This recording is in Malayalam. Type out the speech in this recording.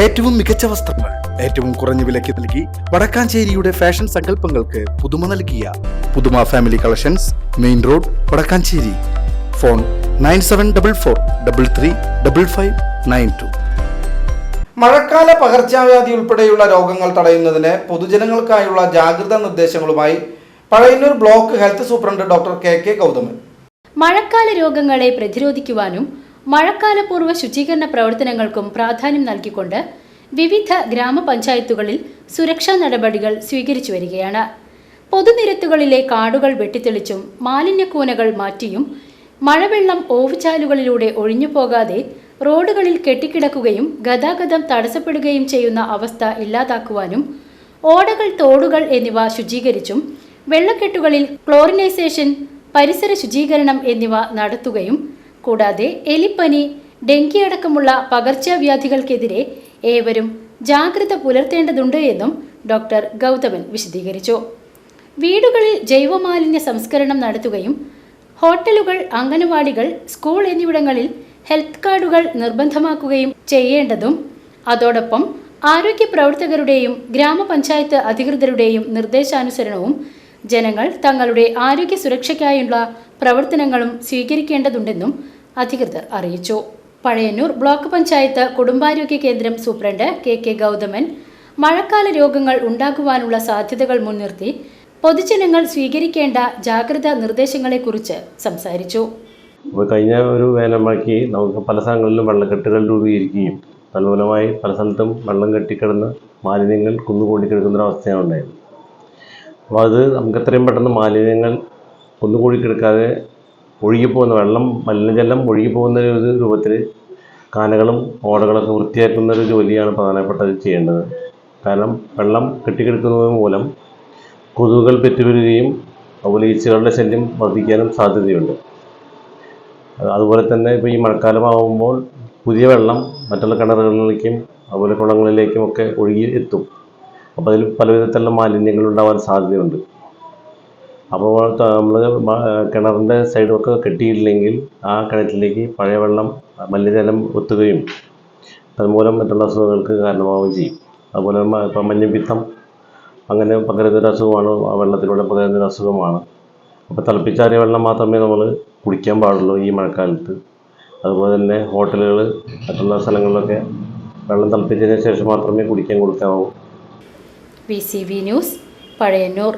ഏറ്റവും മികച്ച വസ്ത്രങ്ങൾ ഏറ്റവും കുറഞ്ഞ വിലയ്ക്ക് നൽകി വടക്കാഞ്ചേരിയുടെ ഫാഷൻ സങ്കല്പങ്ങൾക്ക് പുതുമ നൽകിയ പുതുമ family collections main road Vadakkanchery. Phone nine seven double four double three double five nine two. മഴക്കാല പകർച്ചവ്യാധി ഉൾപ്പെടെയുള്ള രോഗങ്ങൾ തടയുന്നതിന് പൊതുജനങ്ങൾക്കായുള്ള ജാഗ്രതാ നിർദ്ദേശങ്ങളുമായി Pazhayannur block health superintendent doctor K K Gauthaman. മഴക്കാല രോഗങ്ങളെ പ്രതിരോധിക്കുവാനും മഴക്കാലപൂർവ ശുചീകരണ പ്രവർത്തനങ്ങൾക്കും പ്രാധാന്യം നൽകിക്കൊണ്ട് വിവിധ ഗ്രാമപഞ്ചായത്തുകളിൽ സുരക്ഷാ നടപടികൾ സ്വീകരിച്ചു വരികയാണ്. പൊതുനിരത്തുകളിലെ കാടുകൾ വെട്ടിത്തെളിച്ചും മാലിന്യക്കൂനകൾ മാറ്റിയും മഴവെള്ളം ഓവുചാലുകളിലൂടെ ഒഴിഞ്ഞു പോകാതെ റോഡുകളിൽ കെട്ടിക്കിടക്കുകയും ഗതാഗതം തടസ്സപ്പെടുകയും ചെയ്യുന്ന അവസ്ഥ ഇല്ലാതാക്കുവാനും ഓടകൾ തോടുകൾ എന്നിവ ശുചീകരിച്ചും വെള്ളക്കെട്ടുകളിൽ ക്ലോറിനൈസേഷൻ പരിസര ശുചീകരണം എന്നിവ നടത്തുകയും കൂടാതെ എലിപ്പനി ഡെങ്കി അടക്കമുള്ള പകർച്ചവ്യാധികൾക്കെതിരെ ഏവരും ജാഗ്രത പുലർത്തേണ്ടതുണ്ട് എന്നും ഡോക്ടർ ഗൗതമൻ വിശദീകരിച്ചു. വീടുകളിൽ ജൈവമാലിന്യ സംസ്കരണം നടത്തുകയും ഹോട്ടലുകൾ അംഗനവാടികൾ സ്കൂൾ എന്നിവിടങ്ങളിൽ ഹെൽത്ത് കാർഡുകൾ നിർബന്ധമാക്കുകയും ചെയ്യേണ്ടതും അതോടൊപ്പം ആരോഗ്യ പ്രവർത്തകരുടെയും ഗ്രാമപഞ്ചായത്ത് അധികൃതരുടെയും നിർദ്ദേശാനുസരണവും ജനങ്ങൾ തങ്ങളുടെ ആരോഗ്യ സുരക്ഷയ്ക്കായുള്ള പ്രവർത്തനങ്ങളും സ്വീകരിക്കേണ്ടതുണ്ടെന്നും അധികൃതർ അറിയിച്ചു. പഴയന്നൂർ ബ്ലോക്ക് പഞ്ചായത്ത് കുടുംബാരോഗ്യ കേന്ദ്രം സൂപ്രണ്ട് കെ കെ ഗൗതമൻ മഴക്കാല രോഗങ്ങൾ ഉണ്ടാകുവാനുള്ള സാധ്യതകൾ മുൻനിർത്തി പൊതുജനങ്ങൾ സ്വീകരിക്കേണ്ട ജാഗ്രതാ നിർദ്ദേശങ്ങളെക്കുറിച്ച് സംസാരിച്ചു. കഴിഞ്ഞ ഒരു വേനൽമഴയ്ക്ക് നമുക്ക് പല സ്ഥലങ്ങളിലും വെള്ളക്കെട്ടുകൾ രൂപീകരിക്കുകയും തന്മൂലമായി പല സ്ഥലത്തും വെള്ളം കെട്ടിക്കിടന്ന് മാലിന്യങ്ങൾ കുന്നുകൂടി കിടക്കുന്ന ഒരു അവസ്ഥയാണ് ഉണ്ടായത്. അപ്പോൾ അത് നമുക്ക് എത്രയും പെട്ടെന്ന് മാലിന്യങ്ങൾ കുന്നുകൂടി കിടക്കാതെ ഒഴുകിപ്പോകുന്ന വെള്ളം മലിനജലം ഒഴുകിപ്പോകുന്ന ഒരു രൂപത്തിൽ കാനകളും ഓടകളൊക്കെ വൃത്തിയാക്കുന്ന ഒരു ജോലിയാണ് പ്രധാനപ്പെട്ടത് ചെയ്യേണ്ടത്. കാരണം വെള്ളം കെട്ടിക്കിടക്കുന്നത് മൂലം കൊതുകുകൾ പെറ്റുവരികയും അതുപോലെ ഈച്ചകളുടെ ശല്യം വർദ്ധിക്കാനും സാധ്യതയുണ്ട്. അതുപോലെ തന്നെ ഇപ്പോൾ ഈ മഴക്കാലമാകുമ്പോൾ പുതിയ വെള്ളം മറ്റുള്ള കിണറുകളിലേക്കും അതുപോലെ കുളങ്ങളിലേക്കും ഒക്കെ ഒഴുകി എത്തും. അപ്പോൾ അതിൽ പലവിധത്തിലുള്ള മാലിന്യങ്ങൾ ഉണ്ടാവാൻ സാധ്യതയുണ്ട്. അപ്പോൾ നമ്മൾ കിണറിന്റെ സൈഡൊക്കെ കെട്ടിയില്ലെങ്കിൽ ആ കിണറ്റിലേക്ക് പഴയ വെള്ളം മലിനജലം ഒത്തുകയും അതുമൂലം മറ്റുള്ള അസുഖങ്ങൾക്ക് കാരണമാവുകയും ചെയ്യും. അതുപോലെ ഇപ്പം മഞ്ഞപ്പിത്തം അങ്ങനെ പകരുന്നൊരു അസുഖമാണ്. ആ വെള്ളത്തിലൂടെ പകരുന്നൊരു അസുഖമാണ്. അപ്പോൾ തിളപ്പിച്ചാറിയ വെള്ളം മാത്രമേ നമ്മൾ കുടിക്കാൻ പാടുള്ളൂ ഈ മഴക്കാലത്ത്. അതുപോലെ തന്നെ ഹോട്ടലുകൾ മറ്റുള്ള സ്ഥലങ്ങളിലൊക്കെ വെള്ളം തിളപ്പിച്ചതിന് ശേഷം മാത്രമേ കുടിക്കാൻ കൊടുക്കാവൂ. V C V news Pazhayannur.